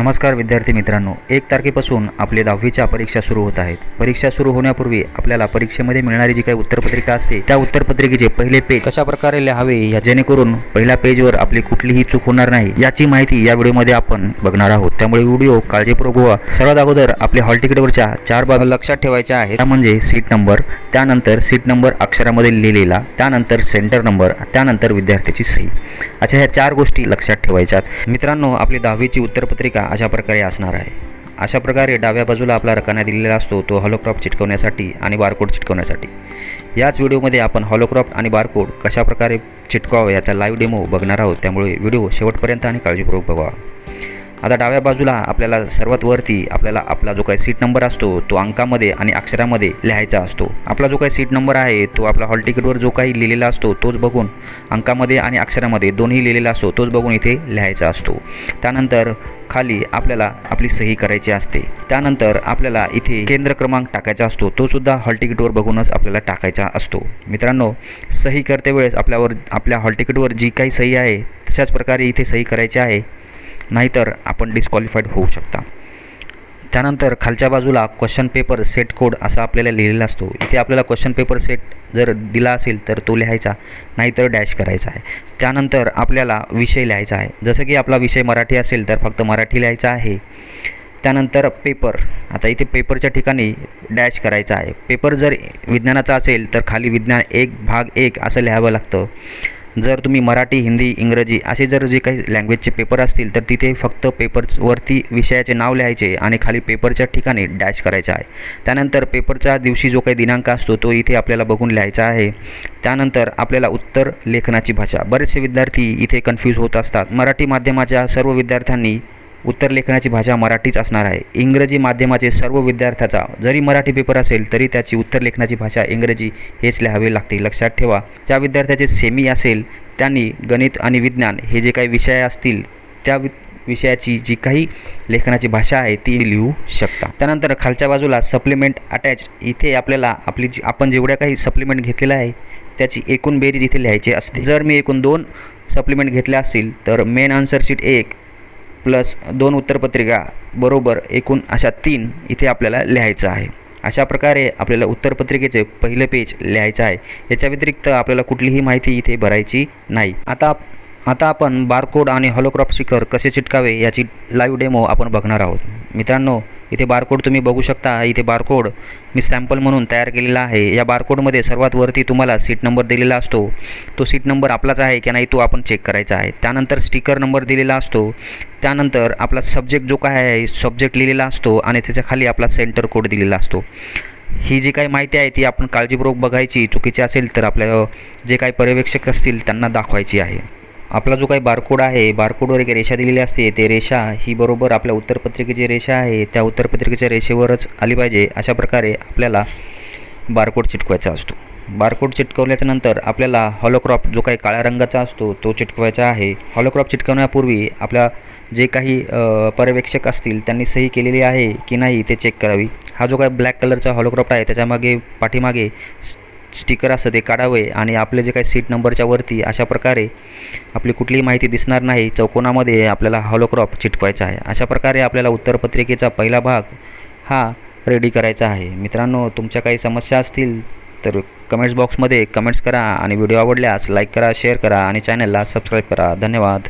नमस्कार विद्यार्थी मित्रांनो एक तारखेपासून आपले दहावीच्या परीक्षा सुरू होत आहेत. परीक्षा सुरू होण्यापूर्वी आपल्याला परीक्षेमध्ये मिळणारी जी काही उत्तरपत्रिका असते त्या उत्तरपत्रिकेचे पहिले पेज कशा प्रकारे लिहावे या जेणेकरून पहिल्या पेजवर आपली कुठलीही चूक होणार नाही याची माहिती या व्हिडिओमध्ये आपण बघणार आहोत. त्यामुळे व्हिडिओ काळजीपूर्वक व्हा सर्वात अगोदर आपल्या हॉल तिकीटवरच्या चार बाबी लक्षात ठेवायच्या आहेत. त्या म्हणजे सीट नंबर त्यानंतर सीट नंबर अक्षरामध्ये लिहिलेला त्यानंतर सेंटर नंबर त्यानंतर विद्यार्थ्याची सही. अशा ह्या चार गोष्टी लक्षात ठेवायच्यात. मित्रांनो आपली दहावीची उत्तरपत्रिका अशा प्रकारे असणार आहे. अशा प्रकारे डाव्या बाजूला आपला रकाना दिलेला असतो तो हॉलोक्रॉप चिटकवण्यासाठी आणि बारकोड चिटकवण्यासाठी. याच व्हिडिओमध्ये आपण हॉलोक्रॉप आणि बारकोड कशाप्रकारे चिटकवावं याचा लाईव्ह डेमो बघणार आहोत. त्यामुळे व्हिडिओ शेवटपर्यंत आणि काळजीपूर्वक बघा. आता डाव्या बाजूला आपल्याला सर्वात वरती आपल्याला आपला जो काही सीट नंबर असतो तो अंकामध्ये आणि अक्षरामध्ये लिहायचा असतो. आपला जो काही सीट नंबर आहे तो आपला हॉल तिकीटवर जो काही लिहिलेला असतो तोच बघून अंकामध्ये आणि अक्षरामध्ये दोन्ही लिहिलेला असतो तोच बघून इथे लिहायचा असतो. त्यानंतर खाली आपल्याला आपली सही करायची असते. त्यानंतर आपल्याला इथे केंद्र क्रमांक टाकायचा असतो. तो सुद्धा हॉल तिकीटवर बघूनच आपल्याला टाकायचा असतो. मित्रांनो सही करते वेळेस आपल्यावर आपल्या हॉल तिकीटवर जी काही सही आहे तशाच प्रकारे इथे सही करायची आहे. नाहीतर आपण डिस्क्वालिफाईड होऊ शकता. त्यानंतर खालच्या बाजूला क्वेश्चन पेपर सेट कोड असा आपल्याला लिहिलेला असतो. इथे आपल्याला क्वेश्चन पेपर सेट जर दिला असेल तर तो लिहायचा नाहीतर डॅश करायचा आहे. त्यानंतर आपल्याला विषय लिहायचा आहे. जसं की आपला विषय मराठी असेल तर फक्त मराठी लिहायचा आहे. त्यानंतर पेपर आता इथे पेपरच्या ठिकाणी डॅश करायचा आहे. पेपर जर विज्ञानाचा असेल तर खाली विज्ञान एक भाग एक असं लिहावं लागतं. जर तुम्ही मराठी हिंदी इंग्रजी असे जर जे काही लँग्वेजचे पेपर असतील तर तिथे फक्त पेपरवरती विषयाचे नाव लिहायचे आणि खाली पेपरच्या ठिकाणी डॅश करायचा आहे. त्यानंतर पेपरच्या दिवशी जो काही दिनांक असतो तो इथे आपल्याला बघून लिहायचा आहे. त्यानंतर आपल्याला उत्तर लेखनाची भाषा. बरेचसे विद्यार्थी इथे कन्फ्यूज होत असतात. मराठी माध्यमाच्या सर्व विद्यार्थ्यांनी उत्तर लेखनाची भाषा मराठीच असणार आहे. इंग्रजी माध्यमाचे सर्व विद्यार्थ्याचा जरी मराठी पेपर असेल तरी त्याची उत्तर लेखनाची भाषा इंग्रजी हेच लिहावे लागते. लक्षात ठेवा ज्या विद्यार्थ्याचे सेमी असेल त्यांनी गणित आणि विज्ञान हे जे काही विषय असतील त्या वि विषयाची जी काही लेखनाची भाषा आहे ती लिहू शकता. त्यानंतर खालच्या बाजूला सप्लिमेंट अटॅच इथे आपल्याला आपली जी आपण जेवढ्या काही सप्लिमेंट घेतलेला आहे त्याची एकूण बेरीज इथे लिहायची असते. जर मी एकूण दोन सप्लिमेंट घेतल्या असतील तर मेन आन्सर शीट एक प्लस दोन उत्तरपत्रिका बरोबर एकूण अशा तीन इथे आपल्याला लिहायचं आहे. अशा प्रकारे आपल्याला उत्तरपत्रिकेचे पहिलं पेज लिहायचं आहे. याच्या व्यतिरिक्त आपल्याला कुठलीही माहिती इथे भरायची नाही. आता आता आपण बारकोड आणि हॉलोक्रॉप स्टिकर कसे चिटकावे याची लाईव्ह डेमो आपण बघणार आहोत. मित्रांनो इथे बारकोड तुम्ही बघू शकता. इथे बारकोड मी सॅम्पल म्हणून तयार केलेला आहे. या बारकोडमध्ये सर्वात वरती तुम्हाला सीट नंबर दिलेला असतो. तो सीट नंबर आपलाच आहे की नाही तो आपण चेक करायचा आहे. त्यानंतर स्टिकर नंबर दिलेला असतो. त्यानंतर आपला सब्जेक्ट जो काय आहे सब्जेक्ट लिहिलेला असतो आणि त्याच्याखाली आपला सेंटर कोड दिलेला असतो. ही जी काही माहिती आहे ती आपण काळजीपूर्वक बघायची. चुकीची असेल तर आपल्या जे काही पर्यवेक्षक असतील त्यांना दाखवायची आहे. आपला जो काही बारकोड आहे बारकोडवर एक रेषा दिलेली असते. ते रेषा ही बरोबर आपल्या उत्तरपत्रिकेची रेषा आहे. त्या उत्तरपत्रिकेच्या रेषेवरच आली पाहिजे. अशा प्रकारे आपल्याला बारकोड चिटकवायचा असतो. बारकोड चिटकवल्याच्यानंतर आपल्याला हॉलोक्रॉप जो काही काळ्या रंगाचा असतो तो चिटकवायचा आहे. हॉलोक्रॉप चिटकवण्यापूर्वी आपल्या जे काही पर्यवेक्षक असतील त्यांनी सही केलेली आहे की नाही ते चेक करावी. हा जो काही ब्लॅक कलरचा हॉलोक्रॉप आहे त्याच्यामागे पाठीमागे स्टिकर असतं ते काढावे आणि आपले जे काही सीट नंबरच्या वरती अशा प्रकारे आपली कुठलीही माहिती दिसणार नाही चौकोनामध्ये आपल्याला हॉलोक्रॉप चिटकवायचा आहे. अशा प्रकारे आपल्याला उत्तरपत्रिकेचा पहिला भाग हा रेडी करायचा आहे. मित्रांनो तुमच्या काही समस्या असतील तर कमेंट्स बॉक्समध्ये कमेंट्स करा आणि व्हिडिओ आवडल्यास लाईक करा शेअर करा आणि चॅनलला सबस्क्राईब करा. धन्यवाद.